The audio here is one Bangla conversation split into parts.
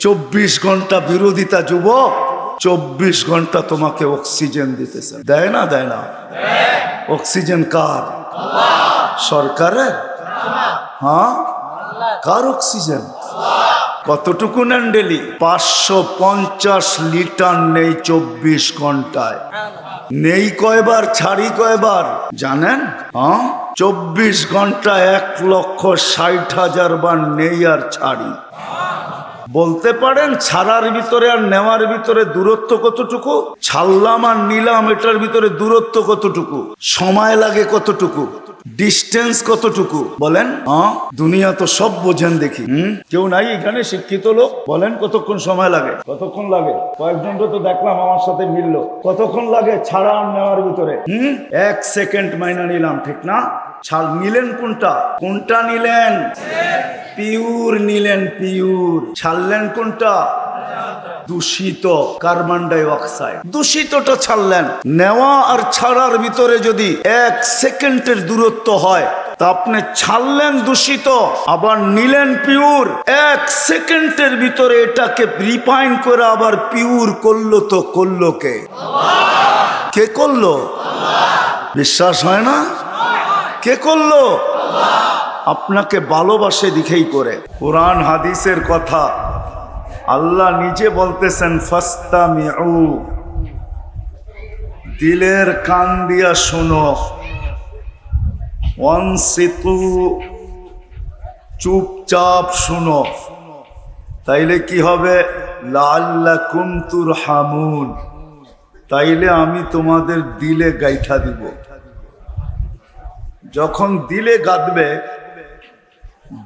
চব্বিশ ঘণ্টা বিরোধিতা যুবক, চব্বিশ ঘণ্টা তোমাকে অক্সিজেন দিতেছে। দেয় না দেয় না? অক্সিজেন কার? সরকারের? হ্যাঁ? কার অক্সিজেন? কতটুকু নেন ডেলি? পাঁচশো পঞ্চাশ লিটার নেই চব্বিশ ঘন্টায়। নেই কয়বার, ছাড়ি কয়বার? জানেন? হ্যাঁ? চব্বিশ ঘণ্টা এক লক্ষ ষাট হাজার বার নেই আর ছাড়ি। বলতে পারেন ছাড়ার ভিতরে আর নেওয়ার ভিতরে দূরত্ব কতটুকু? ছাড়লাম আর নিলাম, এটার ভিতরে দূরত্ব কতটুকু? সময় লাগে কতটুকু? ডিস্টেন্স কতটুকু? বলেন দুনিয়া তো সব বোঝেন দেখি কেউ নাই এখানে, শিক্ষিত লোক। বলেন, কতক্ষণ সময় লাগে? কতক্ষণ লাগে? কয়েকজনকে তো দেখলাম আমার সাথে মিললো। কতক্ষণ লাগে ছাড়া নেওয়ার ভিতরে? হুম? এক সেকেন্ড মাইনা নিলাম, ঠিক না? ছাড়, নিলেন কোনটা? কোনটা নিলেন? পিউর নিলেন পিউর। ছাড়লেন কোনটা? দূষিত কার্বন ডাই অক্সাইড দূষিতটা ছাড়লেন। নেওয়া আর ছাড়ার ভিতরে যদি এক সেকেন্ডের দূরত্ব হয়, তা আপনি ছাড়লেন দূষিত, আবার নিলেন পিউর। এক সেকেন্ডের ভিতরে এটাকে রিফাইন করে আবার পিউর করল তো করল কে? কে করল? বিশ্বাস হয় না? কে করল? আপনাকে ভালোবাসে দিকেই করে। কোরআন, হাদিসের কথা। আল্লাহ নিজে বলতেছেন ফাস্তা দিলের কান দিয়া শোনো। অনসিতু চুপচাপ শুনো। তাইলে কি হবে? লাল্লা কুমতুর হামুন তাইলে আমি তোমাদের দিলে গাইঠা দিব। যখন দিলে গাঁদবে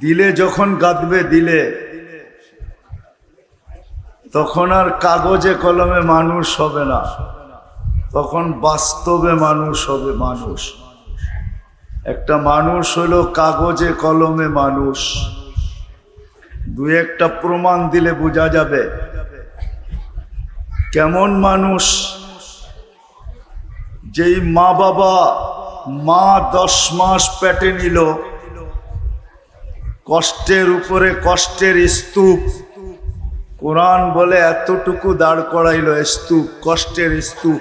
দিলে যখন গাঁদবে দিলে। তখন আর কাগজে কলমে মানুষ হবে না। তখন বাস্তবে মানুষ হবে মানুষ। একটা মানুষ হলো কাগজে কলমে মানুষ। দু একটা প্রমাণ দিলে বোঝা যাবে। কেমন মানুষ? যেই মা বাবা মা দশ মাস পেটে নিল কষ্টের উপরে কষ্টের স্তূপ। কোরআন বলে এতটুকু দাঁড় করাইল স্তূপ, কষ্টের স্তূপ।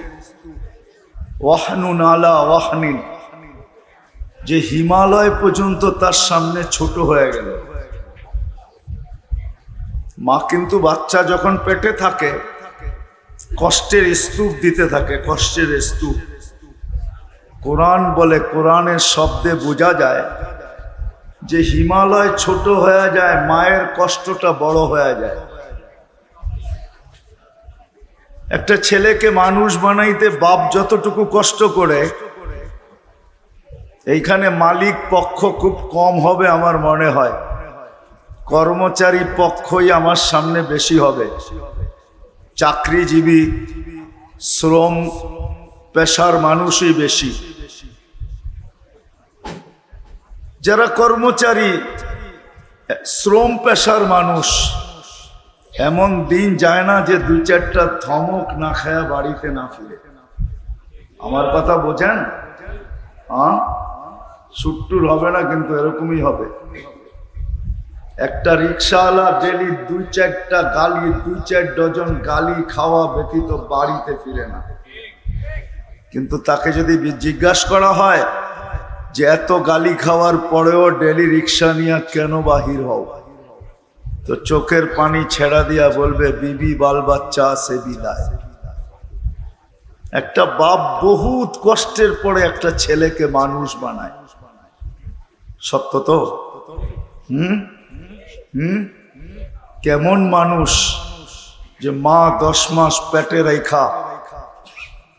ওয়াহনু নালা ওয়াহনিন। যে হিমালয় পর্যন্ত তার সামনে ছোট হয়ে গেল। মা কিন্তু বাচ্চা যখন পেটে থাকে, কষ্টের স্তূপ দিতে থাকে, কষ্টের স্তূপ। কোরআন বলে কোরআনের শব্দে বোঝা যায় যে হিমালয় ছোট হয়ে যায়, মায়ের কষ্টটা বড় হয়ে যায়। একটা ছেলেকে মানুষ বানাইতে বাপ যতটুকু কষ্ট করে, এইখানে মালিক পক্ষ খুব কম হবে আমার মনে হয়। কর্মচারী পক্ষই আমার সামনে বেশি হবে। চাকরিজীবী, শ্রম, পেশার মানুষই বেশি। যারা কর্মচারী, শ্রম পেশার মানুষ, এমন দিন যায় না যে দুই চারটা থমক না খায়া বাড়িতে না ফিরে। আমার কথা বোঝেন? হ্যাঁ সুট্টুর হবে না, কিন্তু এরকমই হবে। একটা রিক্সাওয়ালা ডেলি দুই চারটা গালি দুই চার ডজন গালি খাওয়া ব্যতীত বাড়িতে ফিরে না। কিন্তু তাকে যদি জিজ্ঞাসা করা হয় যে এত গালি খাওয়ার পরেও ডেলি রিক্সা নিয়ে কেন বাহির হও? তো চোখের পানি ছেড়া দিয়া বলবে, বিবি, বাল বাচ্চা আছে বিদায়। একটা বাপ বহুত কষ্টের পরে একটা ছেলেকে মানুষ বানায়। সত্য তো? হুম? হুম? কেমন মানুষ যে মা দশ মাস পেটে রেখা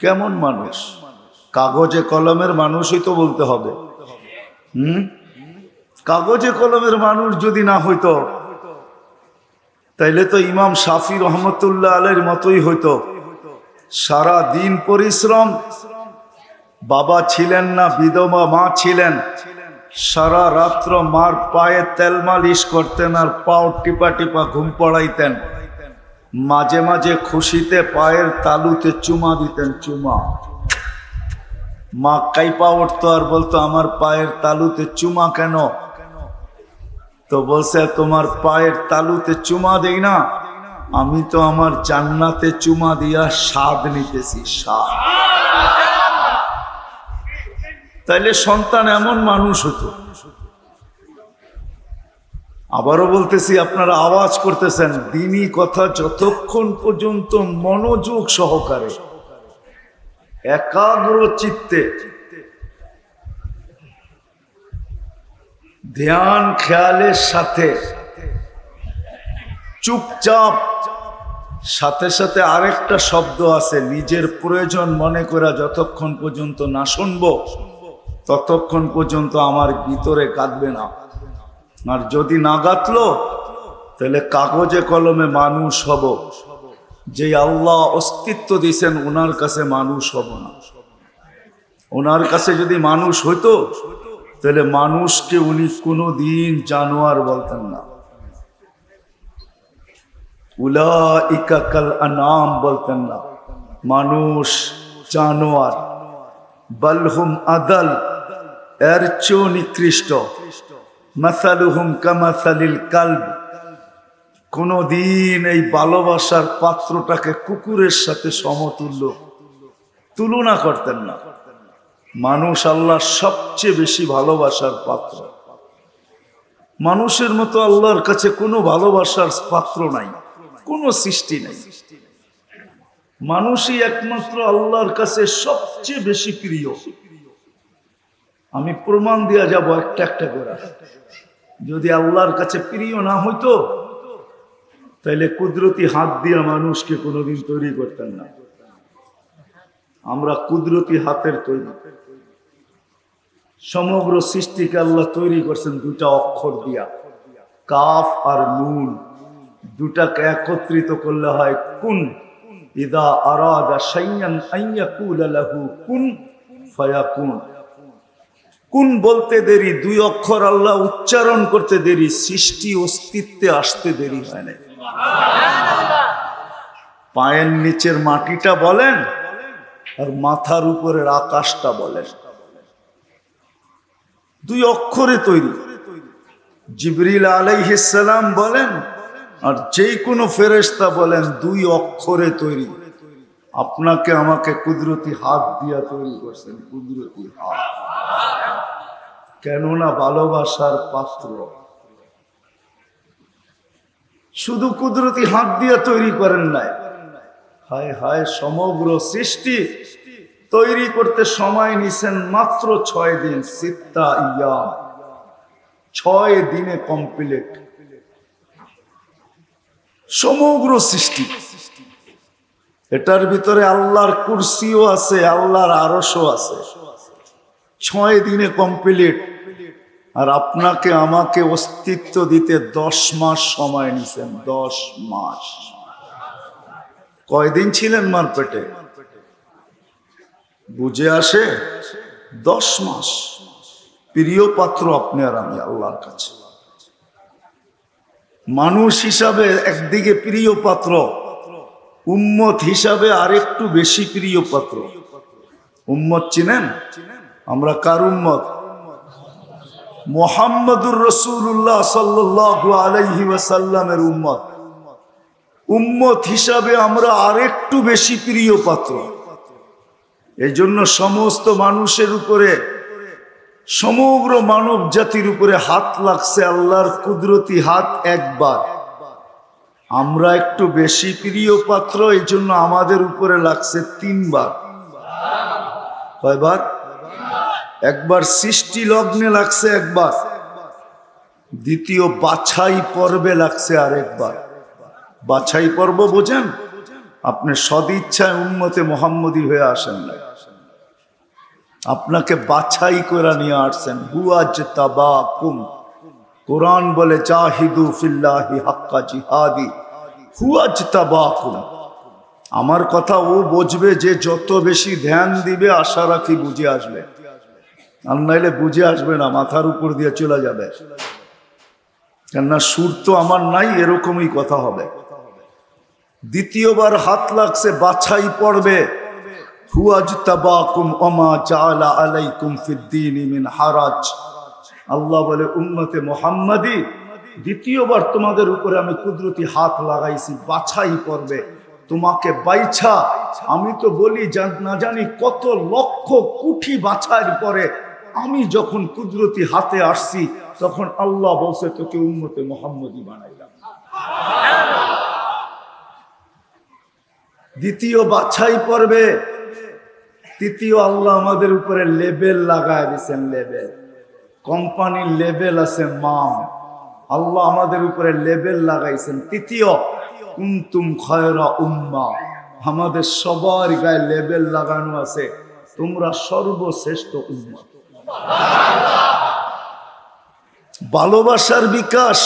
কেমন মানুষ? কাগজে কলমের মানুষই তো বলতে হবে। হুম? কাগজে কলমের মানুষ যদি না হইতো, তাইলে তো ইমাম শাফি রহমতুল্লাহ আলের মতোই হইতো। সারা দিন পরিশ্রম, বাবা ছিলেন না, বিধবা মা ছিলেন। সারা রাত্র মার পায়ে তেল মালিশ করতেন আর পাও টিপা টিপা ঘুম পড়াইতেন। মাঝে মাঝে খুশিতে পায়ের তালুতে চুমা দিতেন চুমা। মা কাইপা উঠতো আর বলতো, আমার পায়ের তালুতে চুমা কেন? তো বলছে, তোমার পায়ের তালুতে চুমা দেই না। আমি তো আমার জান্নাতে চুমা দিয়া স্বাদ নিতেছি, স্বাদ। তাইলে সন্তান এমন মানুষ হতো। আবারও বলতেছি, আপনারা আওয়াজ করতেছেন, দিনই কথা যতক্ষণ পর্যন্ত মনোযোগ সহকারে, একাগ্র চিত্তে, ধ্যান, খেয়ালের সাথে, চুপচাপ, সাথে সাথে আরেকটা শব্দ আছে, নিজের প্রয়োজন মনে করা যতক্ষণ পর্যন্ত না শুনব, ততক্ষণ পর্যন্ত আমার ভিতরে কাঁদবে না। আর যদি না গাতলো, তাহলে কাগজে কলমে মানুষ হব। যে আল্লাহ অস্তিত্ব দিয়েছেন, ওনার কাছে মানুষ হব না। ওনার কাছে যদি মানুষ হইতো, তাহলে মানুষকে উনি কোনো দিন জানোয়ার বলতেন না। উলা ইকাকাল আনাম বলতেন না। মানুষ জানোয়ার। বলহুম আদল, এর চেয়েও নিকৃষ্ট। মাসালুহুম কামাসালিল কালব। কোনদিন এই ভালোবাসার পাত্রটাকে কুকুরের সাথে সমতুল্য তুলনা করতেন না। মানুষ আল্লাহ সবচেয়ে বেশি ভালোবাসার পাত্র। মানুষের মতো আল্লাহর কাছে কোনো ভালোবাসার পাত্র নাই, কোনো সৃষ্টি নাই। মানুষই একমাত্র আল্লাহর কাছে সবচেয়ে বেশি প্রিয়। আমি প্রমাণ দেওয়া যাব একটা একটা করে। যদি আল্লাহর কাছে প্রিয় না হইতো তাহলে কুদরতি হাত দিয়ে মানুষকে কোনোদিন তৈরি করতেন না। আমরা কুদরতি হাতের তৈরি। সমগ্র সৃষ্টিকে আল্লাহ তৈরি করছেন দুটা অক্ষর দিয়া। কাফ আর নুন। দুটাকে একত্রিত করলে হয় কুন। ইদা আরাদা শাইয়ান আইয়াকুল লাহু কুন কুন বলতে দেরি? দুই অক্ষর আল্লাহ উচ্চারণ করতে দেরি, সৃষ্টি অস্তিত্বে আসতে দেরি হয় না পায়ের নিচের মাটিটা বলেন, আর মাথার উপরের আকাশটা বলেন। দুই অক্ষরে তৈরি। জিবরিল আলাইহিসালাম বলেন, আর যে কোনো ফেরেস্তা বলেন, দুই অক্ষরে তৈরি। আপনাকে আমাকে কুদরতি হাত দিয়া তৈরি করছেন, কুদরতি হাত। কেননা ভালোবাসার পাত্র। শুধু কুদরতি হাত দিয়ে তৈরি করেন নাই। হায় হায়, সমগ্র সৃষ্টি তৈরি করতে সময় নিছেন মাত্র ছয় দিন, সিত্তা ইয়া ছয় দিনে কমপ্লিট। সমগ্র সৃষ্টি। এটার ভিতরে আল্লাহর কুরসিও আছে, আল্লাহর আরসও আছে। ছয় দিনে কমপ্লিট আর আপনাকে আমাকে অস্তিত্ব দিতে দশ মাস সময় নিছেন, দশ মাস। কয়দিন ছিলেন মার পেটে বুঝে আসে, দশ মাস। প্রিয় পাত্র আপনি আর আমি, আল্লাহর কাছে। মানুষ হিসাবে একদিকে প্রিয় পাত্র, উম্মত হিসাবে আরেকটু বেশি প্রিয় পাত্র। উম্মত চিনেন? আমরা কার উম্মত? মোহাম্মদুর রসুল্লাহ সাল্লু আলাইহি ওয়াসাল্লামের উম্মত। উম্মত হিসাবে আমরা আরেকটু বেশি প্রিয় পাত্র। এই জন্য সমস্ত মানুষের উপরে, সমগ্র মানব জাতির উপরে হাত লাগছে আল্লাহর কুদরতি হাত একবার। আমরা একটু বেশি প্রিয় পাত্র এই জন্য আমাদের উপরে লাগছে তিনবার। কয়বার? একবার সৃষ্টি লগ্নে লাগছে একবার। দ্বিতীয় বাছাই পর্বে লাগছে আরেকবার। বাছাই পর্ব বোঝেন? আপনি সদিচ্ছায় উন্মতে মোহাম্মদী হয়ে আসেন না আপনাকে বাছাই করে নিয়ে আসছেন। হুয়াজ তাবা কুম কোরআন বলে, জাহিদু ফিল্লাহি হাক্কা জিহাদি। হুয়াজ তাবাকুম আমার কথা ও বুঝবে যে যত বেশি ধ্যান দিবে, আশা রাখি বুঝে আসবে। আর নাইলে বুঝে আসবে না, মাথার উপর দিয়ে চলে যাবে। কেননা সুর তো আমার নাই, এরকমই কথা হবে। দ্বিতীয়বার হাত লাগছে, বাছাই পড়বে। আল্লাহ বলে, উম্মতে মোহাম্মদি, দ্বিতীয়বার তোমাদের উপরে আমি কুদরতি হাত লাগাইছি, বাছাই করবে তোমাকে বাইছা, আমি তো বলি না জানি কত লক্ষ কুঠি বাছাইয়ের পরে আমি যখন কুদরতি হাতে আসছি, তখন আল্লাহ বলছে, তোকে উম্মতে মোহাম্মদি বানাইলাম। দ্বিতীয় বাছাই পর্বে তৃতীয় আল্লাহ আমাদের উপরে লেবেল লাগায় দিয়েছেন, লেবেল। কোম্পানির লেবেল আছে মাম আল্লাহ আমাদের উপরে লেবেল লাগাইছেন। তৃতীয়, কুন্তুম খয়রা উম্মা। আমাদের সবার গায়ে লেবেল লাগানো আছে। তোমরা সর্বশ্রেষ্ঠ উম্মা। ভালোবাসার বিকাশ।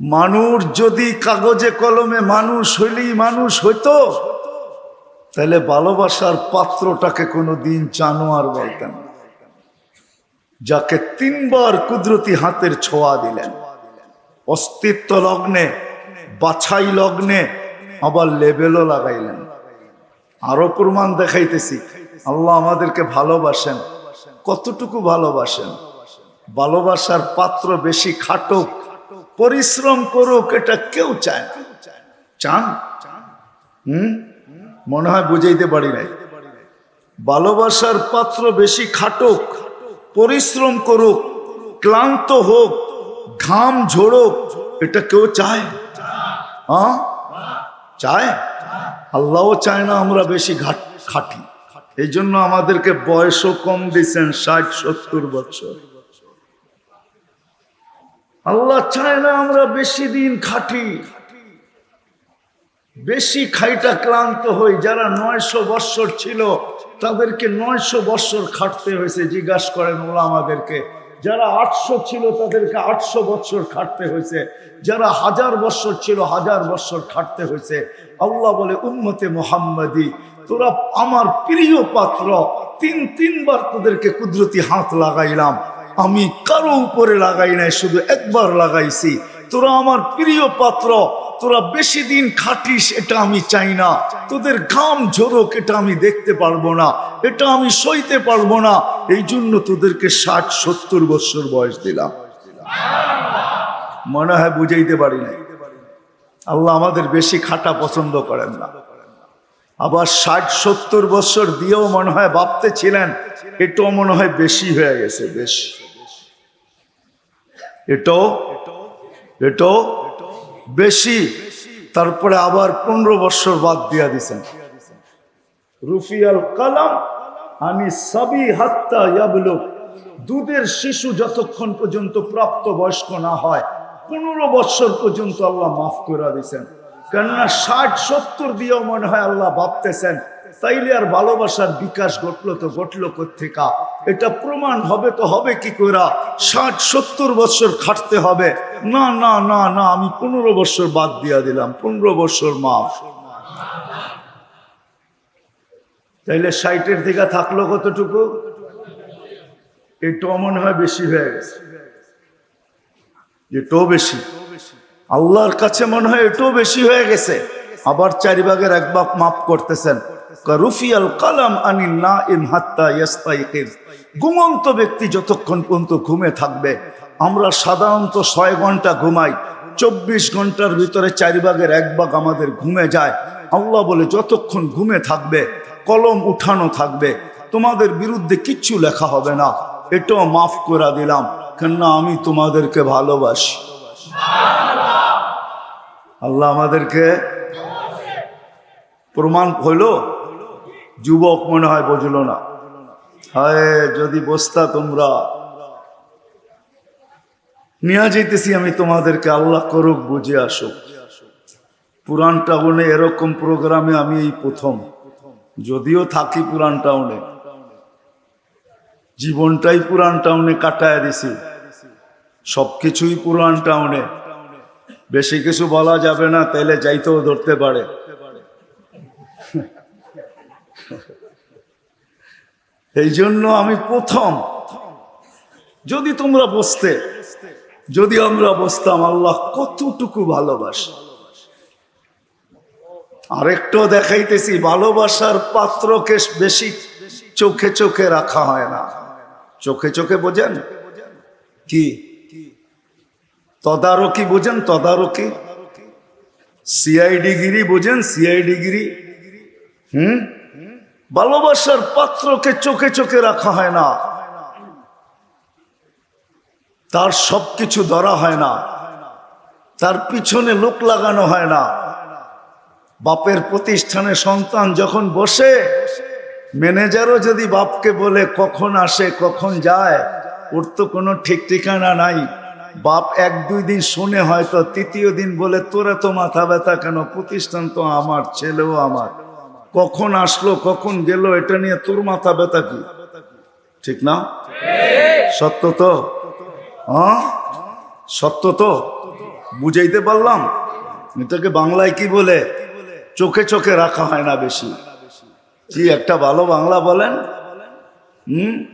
মানুষ যদি কাগজে কলমে মানুষ হইলেই মানুষ হইতো, তাহলে ভালোবাসার পাত্রটাকে কোনো দিন জানোয়ার বলতেন। যাকে তিনবার কুদরতি হাতের ছোঁয়া দিলেন, অস্তিত্ব লগ্নে, বাছাই লগ্নে আবার লেবেলও লাগাইলেন। আরও প্রমাণ দেখাইতেছি। আল্লাহ আমাদেরকে ভালোবাসেন, কতটুকু ভালোবাসেন? ভালোবাসার পাত্র বেশি খাটুক, পরিশ্রম করুক এটা কেউ চায় না। চান? হুম? মনে হয় বুঝাইতে পারি নাই। ভালোবাসার পাত্র বেশি খাটুক, পরিশ্রম করুক, ক্লান্ত হোক, ঘাম ঝোড়ুক, এটা কেউ চায়? হ্যাঁ চায়? আল্লাহও চায় না আমরা বেশি খাটি। এই জন্য আমাদেরকে বয়সও কম দিচ্ছেন ষাট, সত্তর বছর। আল্লাহ চায় না আমরা বেশি দিন খাটি। বেশি খাইটা ক্লান্ত হই, যারা নয়শো বৎসর ছিল, তাদেরকে নয়শো বৎসর খাটতে হয়েছে, জিজ্ঞাসা করেন ওলা আমাদেরকে। যারা আটশো ছিল, তাদেরকে আটশো বৎসর খাটতে হয়েছে। যারা হাজার বৎসর ছিল, হাজার বৎসর খাটতে হয়েছে। আল্লাহ বলে, উম্মতে মোহাম্মদি তোরা আমার প্রিয় পাত্র, তিন তিনবার তোদেরকে কুদরতি হাত লাগাইলাম। আমি কারও উপরে লাগাই নাই, শুধু একবার লাগাইছি। তোরা আমার প্রিয় পাত্র, তোরা বেশি দিন খাটিস, এটা আমি চাই না। তোদের ঘাম ঝোরক, এটা আমি দেখতে পারব না, এটা আমি সইতে পারব না। এই জন্য তোদেরকে ষাট, সত্তর বছর বয়স দিলাম। মনে হয় বুঝাইতে পারি নাই। আল্লাহ আমাদের বেশি খাটা পছন্দ করেন না। আবার ষাট, সত্তর বছর দিয়েও মনে হয় ভাবতে ছিলেন, এটাও মনে হয় বেশি হয়ে গেছে, বেশি। এটাও এটাও বেশি। তারপরে আবার পনেরো বছর বাদ দিয়া দিছেন। রুফিয়াল কালাম আমি সবই হাত্তা ইয়াবলুক দুধের শিশু যতক্ষণ পর্যন্ত প্রাপ্ত বয়স্ক না হয়, পনেরো বছর পর্যন্ত আল্লাহ মাফ করে দিছেন। কেননা ষাট, সত্তর দিয়েও মনে হয় আল্লাহ ভাবতেছেন, তাইলে আর ভালোবাসার বিকাশ ঘটলো তো ঘটলো কোথেকা এটা প্রমাণ হবে তো হবে কি কইরা? ষাট, সত্তর বছর খাটতে হবে। না না না না, আমি পনেরো বছর বাদ দিয়া দিলাম, পনেরো বছর মাফ। তাইলে ষাটের দিকে থাকল কতটুকু? এটাও মনে হয় বেশি হয়ে গেছে। এটাও বেশি। আল্লাহর কাছে মনে হয় এটাও বেশি হয়ে গেছে। আবার চারি ভাগের এক বাপ মাফ করতেছেন। রুফিয়াল কালাম আনি না ইম হাত্তা ঘুমন্ত ব্যক্তি যতক্ষণ পর্যন্ত ঘুমে থাকবে, আমরা সাধারণত ছয় ঘণ্টা ঘুমাই, চব্বিশ ঘণ্টার ভিতরে চারি ভাগের এক ভাগ আমাদের ঘুমে যায়। আল্লাহ বলে, যতক্ষণ ঘুমে থাকবে, কলম উঠানো থাকবে, তোমাদের বিরুদ্ধে কিচ্ছু লেখা হবে না। এটাও মাফ করে দিলাম, কেননা আমি তোমাদেরকে ভালোবাসি। আল্লাহ আমাদেরকে প্রমাণ হইল, যুবক মনে হয় বুঝলো না। হায়, যদি বসতা তোমরা। নিয়ে যেতেছি আমি তোমাদেরকে, আল্লাহ করুক বুঝে আসুক। পুরান টাউনে এরকম প্রোগ্রামে আমি এই প্রথম। যদিও থাকি পুরান টাউনে জীবনটাই পুরান টাউনে কাটায় দিছি। সবকিছুই পুরান টাউনে বেশি কিছু বলা যাবে না তাইলে যাইতেও ধরতে পারে। এই জন্য আমি প্রথম, যদি তোমরা বসতে যদি আমরা বসতাম আল্লাহ কতটুকু ভালোবাসে। আরেকটু দেখাইতেছি, ভালোবাসার পাত্রকে বেশি চোখে চোখে রাখা হয় না। চোখে চোখে বোঝেন? কি? তদারকি বোঝেন, তদারকি। সিআইডি গিরি বোঝেন সিআইডি গিরি হুম? ভালোবাসার পাত্রকে চোখে চোখে রাখা হয় না। তার সবকিছু ধরা হয় না। তার পিছনে লোক লাগানো হয় না। বাপের প্রতিষ্ঠানে সন্তান যখন বসে, ম্যানেজারও যদি বাপকে বলে কখন আসে, কখন যায়, ওর তো কোনো ঠিক ঠিকানা নাই। বাপ এক দুই দিন শুনে হয়তো তৃতীয় দিন বলে, তোরা তো মাথা ব্যথা কেন? প্রতিষ্ঠান তো আমার, ছেলেও আমার। কখন আসলো, কখন গেল, এটা নিয়ে তোর মাথা ব্যথা কি? ঠিক না? সত্য তো? হ্যাঁ? সত্য তো? বুঝাইতে পারলাম? এটাকে বাংলায় কি বলে? চোখে চোখে রাখা হয় না বেশি। কি একটা ভালো বাংলা বলেন? হুম?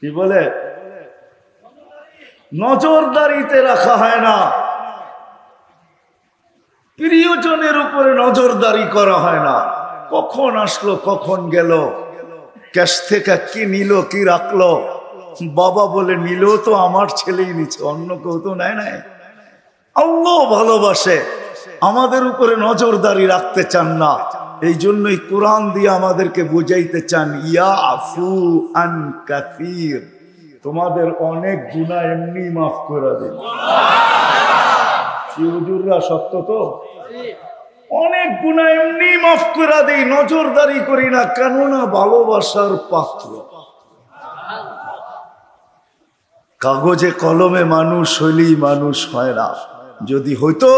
কি বলে? নজরদারিতে রাখা হয় না। প্রিয়জনের উপরে নজরদারি করা হয় না। কখন আসলো, কখন গেল? ক্যাশ থেকে কি নিল, কি রাখল? বাবা বলে, নিল তো আমার ছেলেই নিচ্ছে, অন্য কেউ তো নেয় নাই। আল্লাহ ভালোবাসে। আমাদের উপরে নজরদারি রাখতে চান না। এই জন্যই কোরআন দিয়ে আমাদেরকে বুঝাইতে চান ইয়া আফু আন কাফির তোমাদের অনেক গুণা এমনি মাফ করে দিন। সত্য তো? অনেক গুণা এমনি মাফ করে দেই নজরদারি করি না কেননা ভালোবাসার পাত্র। কাগজে কলমে মানুষ হইলেই মানুষ হয় না। যদি হইতো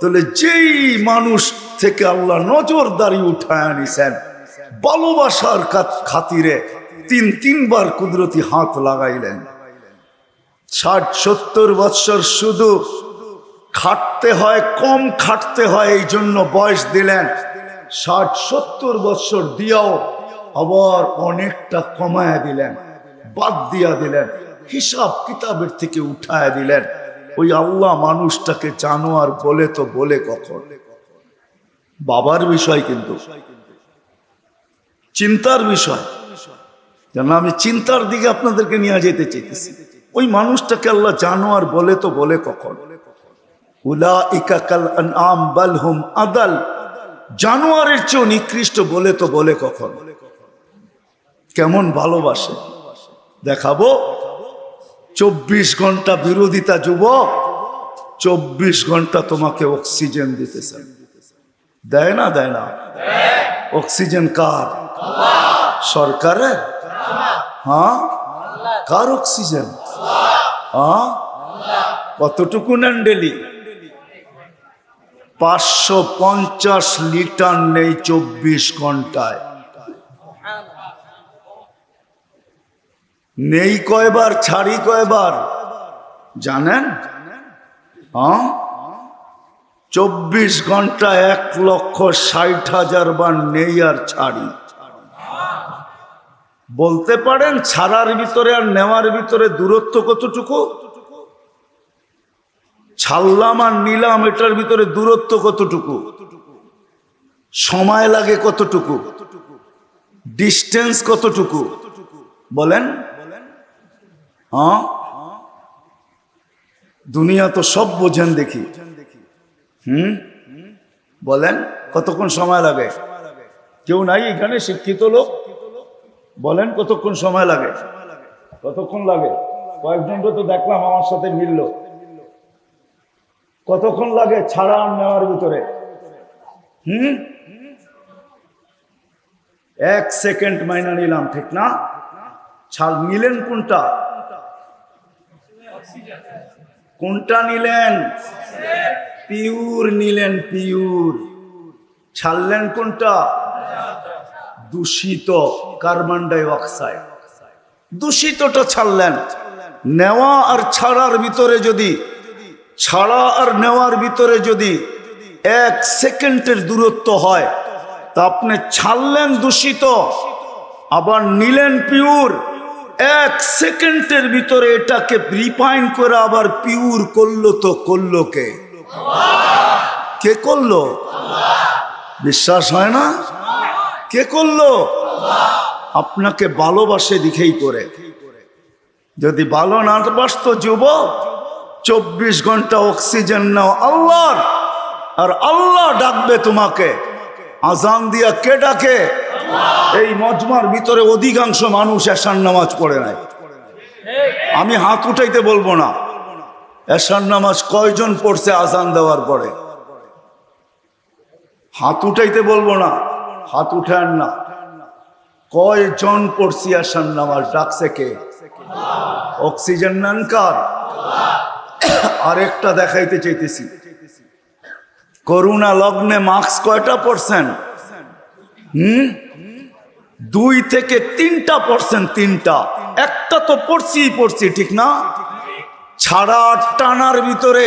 তাহলে যেই মানুষ থেকে আল্লাহ নজরদারি উঠায় আনিছেন ভালোবাসার খাতিরে তিন, তিনবার কুদরতি হাত লাগাইলেন। ষাট, সত্তর বৎসর শুধু খাটতে হয়, কম খাটতে হয়, এই জন্য বয়স দিলেন। ষাট, সত্তর বৎসর দিয়াও আবার অনেকটা কমায় দিলেন, বাদ দিয়া দিলেন, হিসাব কিতাবের থেকে উঠায় দিলেন। ওই আল্লাহ মানুষটাকে জানোয়ার বলে তো বলে কখন? বাবার বিষয় কিন্তু। চিন্তার বিষয়। যেন আমি চিন্তার দিকে আপনাদেরকে নিয়ে যেতে চাইতেছি। ওই মানুষটাকে আল্লাহ জানোয়ার বলে তো বলে কখন? উলাইকা কাল আনআম বাল হুম আদাল। জানোয়ারের চেয়েও নিকৃষ্ট বলে তো বলে কখন? কেমন ভালোবাসে। দেখাবো। চব্বিশ ঘণ্টা বিরোধিতা যুবক, চব্বিশ ঘণ্টা তোমাকে অক্সিজেন দিতেছে। দেয় না দেয় না? অক্সিজেন কার? সরকারের? হ্যাঁ? কার অক্সিজেন হ্যাঁ? কতটুকু নেন ডেলি পাঁচশো পঞ্চাশ লিটার নেই চব্বিশ ঘন্টায়। নেই কয়বার, ছাড়ি কয়বার? জানেন? হ্যাঁ? চব্বিশ ঘণ্টা এক লক্ষ ষাট হাজার বার নেই আর ছাড়ি। বলতে পারেন ছাড়ার ভিতরে আর নেওয়ার ভিতরে দূরত্ব কতটুকু? ছাড়লাম আর নিলাম, এটার ভিতরে দূরত্ব কতটুকু? সময় লাগে কতটুকু? ডিস্টেন্স কতটুকু? বলেন। হ্যাঁ? দুনিয়া তো সব বোঝেন দেখি। হুম? বলেন, কতক্ষণ সময় লাগে? কেউ নাই এখানে, শিক্ষিত লোক। বলেন কতক্ষণ সময় লাগে? কতক্ষণ লাগে? কয়েকজনকে তো দেখলাম আমার সাথে মিলল। কতক্ষণ লাগে ছাড়া নেওয়ার ভিতরে? হুম? এক সেকেন্ড মাইনা নিলাম, ঠিক না? ছাড়, নিলেন কোনটা? কোনটা নিলেন? পিউর নিলেন, পিউর। ছাড়লেন কোনটা? দূষিত কার্বন ডাই অক্সাইড দূষিতটা ছাড়লেন। নেওয়া আর ছাড়ার ভিতরে যদি, ছাড়া আর নেওয়ার ভিতরে যদি এক সেকেন্ডের দূরত্ব হয়, তা আপনি ছাড়লেন দূষিত, আবার নিলেন পিওর, এক সেকেন্ডের ভিতরে এটাকে রিফাইন করে আবার পিওর করল তো করল কে? কে করল? বিশ্বাস হয় না? কে করল? আপনাকে ভালোবাসে দিকেই করে। যদি ভালো না বাসত যুবক, চব্বিশ ঘণ্টা অক্সিজেন নাও আল্লাহর, আর আল্লাহ ডাকবে তোমাকে। আজান দিয়া কে ডাকে? এই মজমার ভিতরে অধিকাংশ মানুষ এশার নামাজ পড়ে নাই। আমি হাত উঠাইতে বলব না। এশার নামাজ কয়জন পড়ছে আজান দেওয়ার পরে? হাত উঠাইতে বলব না। হাত উঠান না। কয়জন পড়ছি এশার নামাজ? ডাকছে কে? অক্সিজেন নেন কার? আরেকটা দেখাইতে চাইতেছি। করুণা লগ্নে মাস্ক কয়টা পড়ছেন হুম? দুই থেকে তিনটা পড়ছেন তিনটা। একটা তো পড়ছি পড়ছি, ঠিক না? ছাড়া টানার ভিতরে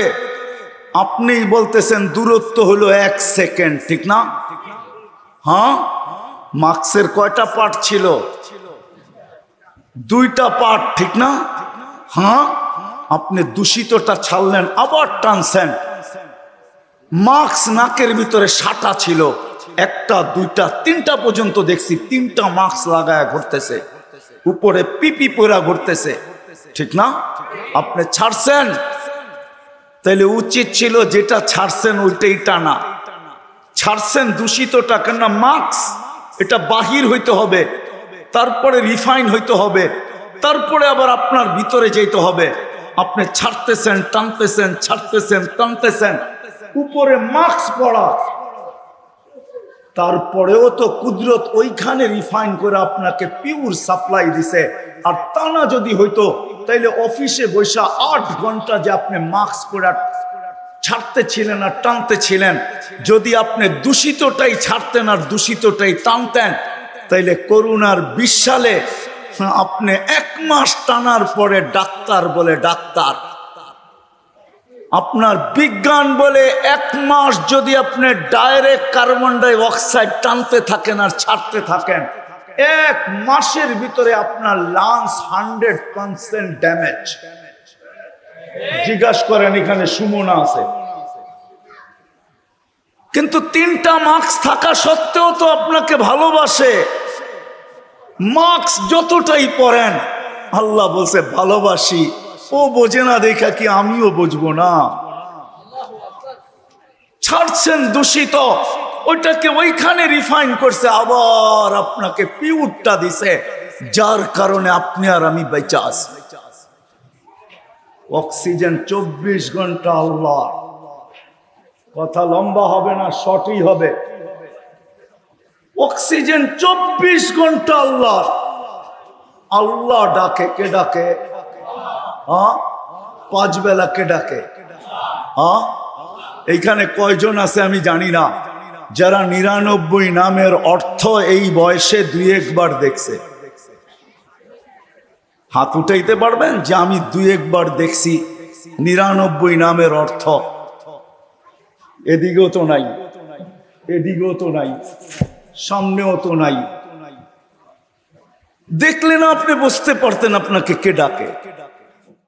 আপনিই বলতেছেন দূরত্ব হলো এক সেকেন্ড, ঠিক না? হ্যাঁ? মাস্কের কয়টা পার্ট ছিল? দুইটা পার্ট ঠিক না? হ্যাঁ? আপনি দূষিতটা ছাড়লেন, আবার টানছেন। মাস্ক নাকের ভিতরে সাটা ছিল। একটা, দুইটা, তিনটা পর্যন্ত দেখছি, তিনটা মাস্ক লাগায় ঘুরতেছে। উপরে পিপি পরা ঘুরতেছে। ঠিক না? আপনি ছাড়ছেন? তাইলে উচিত ছিল যেটা ছাড়ছেন ওইটাই টানা। ছাড়ছেন দূষিত দূষিতটা কেন মাস্ক, এটা বাহির হইতে হবে, তারপরে রিফাইন হইতে হবে, তারপরে আবার আপনার ভিতরে যেতে হবে। আপনি ছাড়তেছেন, টানতেছেন ছাড়তেছেন, টানতেছেন, উপরে মাস্ক পড়া তারপরেও তো কুদরত ওইখানে রিফাইন করে আপনাকে পিওর সাপ্লাই দিছে। আর টানা যদি হইতো, তাইলে অফিসে বৈশা আট ঘণ্টা যে আপনি মাস্ক পরে ছাড়তে ছিলেন আর টানতে ছিলেন। যদি আপনি দূষিতটাই ছাড়তেন আর দূষিতটাই টানতেন, তাইলে করুণার বিশ সালে আপনি এক মাস টানার পরে ডাক্তার বলে ডাক্তার। আপনার বিজ্ঞান বলে এক মাস যদি আপনি ডাইরেক্ট কার্বন ডাই অক্সাইড টানতে থাকেন আর ছাড়তে থাকেন, এক মাসের ভিতরে আপনার লাংস হান্ড্রেড পার্সেন্ট ড্যামেজ। জিজ্ঞাসা করেন, এখানে সুমনা আছে। কিন্তু তিনটা মার্কস থাকা সত্ত্বেও তো আপনাকে ভালোবাসে। মার্কস যতটাই পড়েন আল্লাহ বলছে, ভালোবাসি। ও বোঝে না, দেখা কি আমিও বুঝব না। ছাড়ছেন দূষিত, ওইটাকে ওইখানে রিফাইন করছে, আবার আপনাকে পিউরটা দিছে, যার কারণে আপনি আর আমি বেঁচে আছি। অক্সিজেন চব্বিশ ঘণ্টা আল্লাহ। কথা লম্বা হবে না শর্টই হবে। অক্সিজেন চব্বিশ ঘণ্টা আল্লাহ। আল্লাহ ডাকে, কে ডাকে? হ্যাঁ? পাঁচ বেলা কে ডাকে? হ্যাঁ? এইখানে কয়জন আছে আমি জানি না। যারা নিরানব্বই নামের অর্থ এই বয়সে দুই একবার দেখছে। হাত উঠাইতে পারবেন? যে আমি দুই একবার দেখছি, নিরানব্বই নামের অর্থ। এদিকেও তো নাই, এদিকেও তো নাই, সামনেও তো নাই। দেখলেন আপনি, বুঝতে পারতেন আপনাকে কে ডাকে।